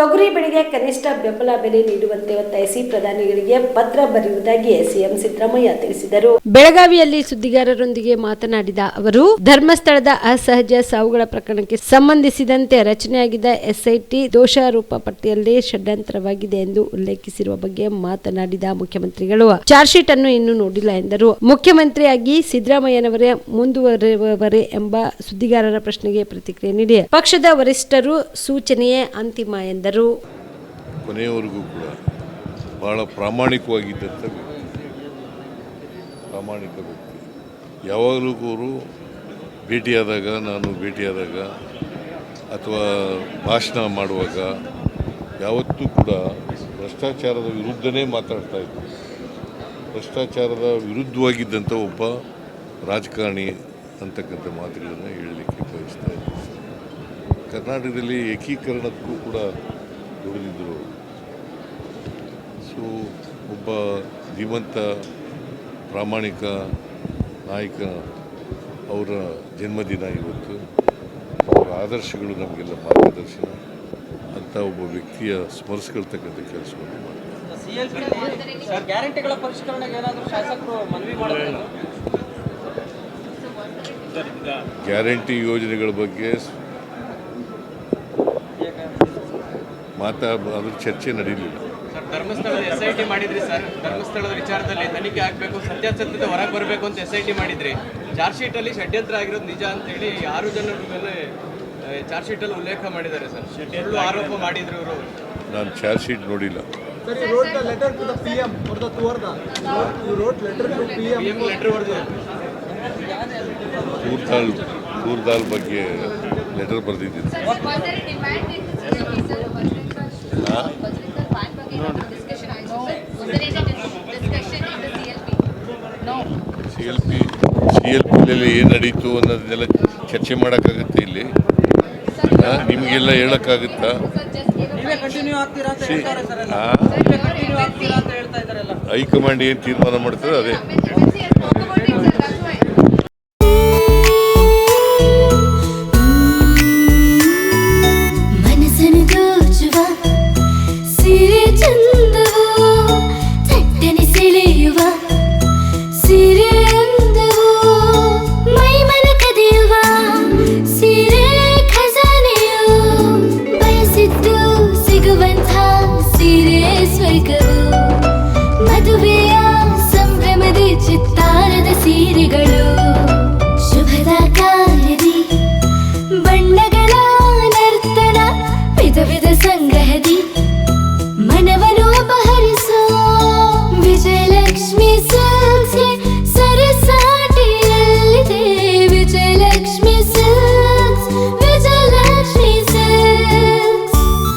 ತೊಗರಿ ಬೆಳೆಗೆ ಕನಿಷ್ಠ ಬೆಂಬಲ ಬೆಲೆ ನೀಡುವಂತೆ ಒತ್ತಾಯಿಸಿ ಪ್ರಧಾನಿಗಳಿಗೆ ಪತ್ರ ಬರೆಯುವುದಾಗಿ ಸಿಎಂ ಸಿದ್ದರಾಮಯ್ಯ ತಿಳಿಸಿದರು. ಬೆಳಗಾವಿಯಲ್ಲಿ ಸುದ್ದಿಗಾರರೊಂದಿಗೆ ಮಾತನಾಡಿದ ಅವರು, ಧರ್ಮಸ್ಥಳದ ಅಸಹಜ ಸಾವುಗಳ ಪ್ರಕರಣಕ್ಕೆ ಸಂಬಂಧಿಸಿದಂತೆ ರಚನೆಯಾಗಿದ್ದ ಎಸ್ಐಟಿ ದೋಷಾರೋಪ ಪಟ್ಟಿಯಲ್ಲಿ ಷಡ್ಯಂತರವಾಗಿದೆ ಎಂದು ಉಲ್ಲೇಖಿಸಿರುವ ಬಗ್ಗೆ ಮಾತನಾಡಿದ ಮುಖ್ಯಮಂತ್ರಿಗಳು. ಚಾರ್ಜ್ ಶೀಟ್ ಅನ್ನು ಇನ್ನೂ ನೋಡಿಲ್ಲ ಎಂದರು. ಮುಖ್ಯಮಂತ್ರಿಯಾಗಿ ಸಿದ್ದರಾಮಯ್ಯನವರೇ ಮುಂದುವರೆಯುವವರೇ ಎಂಬ ಸುದ್ದಿಗಾರರ ಪ್ರಶ್ನೆಗೆ ಪ್ರತಿಕ್ರಿಯೆ ನೀಡಿ, ಪಕ್ಷದ ವರಿಷ್ಠರು ಸೂಚನೆಯೇ ಅಂತಿಮ ಎಂದರು. ಕೊನೆಯವರೆಗೂ ಕೂಡ ಬಹಳ ಪ್ರಾಮಾಣಿಕವಾಗಿದ್ದಂಥ ಪ್ರಾಮಾಣಿಕ ವ್ಯಕ್ತಿ. ಯಾವಾಗಲೂ ಅವರು ಭೇಟಿಯಾದಾಗ, ನಾನು ಭೇಟಿಯಾದಾಗ ಅಥವಾ ಭಾಷಣ ಮಾಡುವಾಗ ಯಾವತ್ತೂ ಕೂಡ ಭ್ರಷ್ಟಾಚಾರದ ವಿರುದ್ಧನೇ ಮಾತಾಡ್ತಾ ಇದ್ದರು. ಭ್ರಷ್ಟಾಚಾರದ ವಿರುದ್ಧವಾಗಿದ್ದಂಥ ಒಬ್ಬ ರಾಜಕಾರಣಿ ಅಂತಕ್ಕಂಥ ಮಾತುಗಳನ್ನು ಹೇಳಲಿಕ್ಕೆ ಬಯಸ್ತಾ ಇದ್ದೀನಿ ಕರ್ನಾಟಕದಲ್ಲಿ ಏಕೀಕರಣಕ್ಕೂ ಕೂಡ ದುಡಿದಿದ್ದರು ಸೊ ಒಬ್ಬ ಧೀಮಂತ ಪ್ರಾಮಾಣಿಕ ನಾಯಕ ಅವರ ಜನ್ಮದಿನ ಇವತ್ತು. ಅವರ ಆದರ್ಶಗಳು ನಮಗೆಲ್ಲ ಮಾರ್ಗದರ್ಶನ. ಅಂತ ಒಬ್ಬ ವ್ಯಕ್ತಿಯ ಸ್ಮರಿಸ್ಕೊಳ್ತಕ್ಕಂಥ ಕೆಲಸವನ್ನು ಮಾಡ್ತಾರೆ ಸಿಎಲ್ಪಿ ಗ್ಯಾರಂಟಿಗಳ ಪರಿಷ್ಕರಣೆಗೆ ಏನಾದರೂ ಶಾಸಕರು ಮನವಿ ಮಾಡಿದ್ರು ಗ್ಯಾರಂಟಿ ಯೋಜನೆಗಳ ಬಗ್ಗೆ ಸ್- ಮಾತಾ ಅದ್ರ ಚರ್ಚೆ ನಡೀಲಿಲ್ಲ. ಸರ್ ಧರ್ಮಸ್ಥಳದ ಎಸ್ ಐ ಟಿ ಮಾಡಿದ್ರಿ ಸರ್. ಧರ್ಮಸ್ಥಳದ ವಿಚಾರದಲ್ಲಿ ತನಿಖೆ ಆಗಬೇಕು ಸತ್ಯಾಸತ್ಯತೆ ಹೊರಗೆ ಬರಬೇಕು ಅಂತ ಎಸ್ ಐ ಟಿ ಮಾಡಿದ್ರಿ. ಚಾರ್ಜ್ ಶೀಟಲ್ಲಿ ಷಡ್ಯಂತ್ರ ಆಗಿರೋದು ನಿಜ ಅಂತೇಳಿ ಆರು ಜನರ ಮೇಲೆ ಚಾರ್ಜ್ ಶೀಟಲ್ಲಿ ಉಲ್ಲೇಖ ಮಾಡಿದ್ದಾರೆ ಸರ್. ಸುಳ್ಳು ಆರೋಪ ಮಾಡಿದ್ರು ಇವರು. ನಾನು ಚಾರ್ಜ್ ಶೀಟ್ ನೋಡಿಲ್ಲ. ತೂರ್ದಾಲ್ ತೂರ್ದಾಲ್ ಬಗ್ಗೆ ಲೆಟರ್ ಬರೆದಿದ್ದೀನಿ. C L P C L ಪಿಯಲ್ಲಿ ಏನು ನಡೀತು ಅನ್ನೋದನ್ನೆಲ್ಲ ಚರ್ಚೆ ಮಾಡೋಕ್ಕಾಗುತ್ತೆ ಇಲ್ಲಿ. ನಿಮಗೆಲ್ಲ ಹೇಳೋಕ್ಕಾಗುತ್ತಾ? ಹೈಕಮಾಂಡ್ ಏನು ತೀರ್ಮಾನ ಮಾಡ್ತಾರೆ ನೀವೇ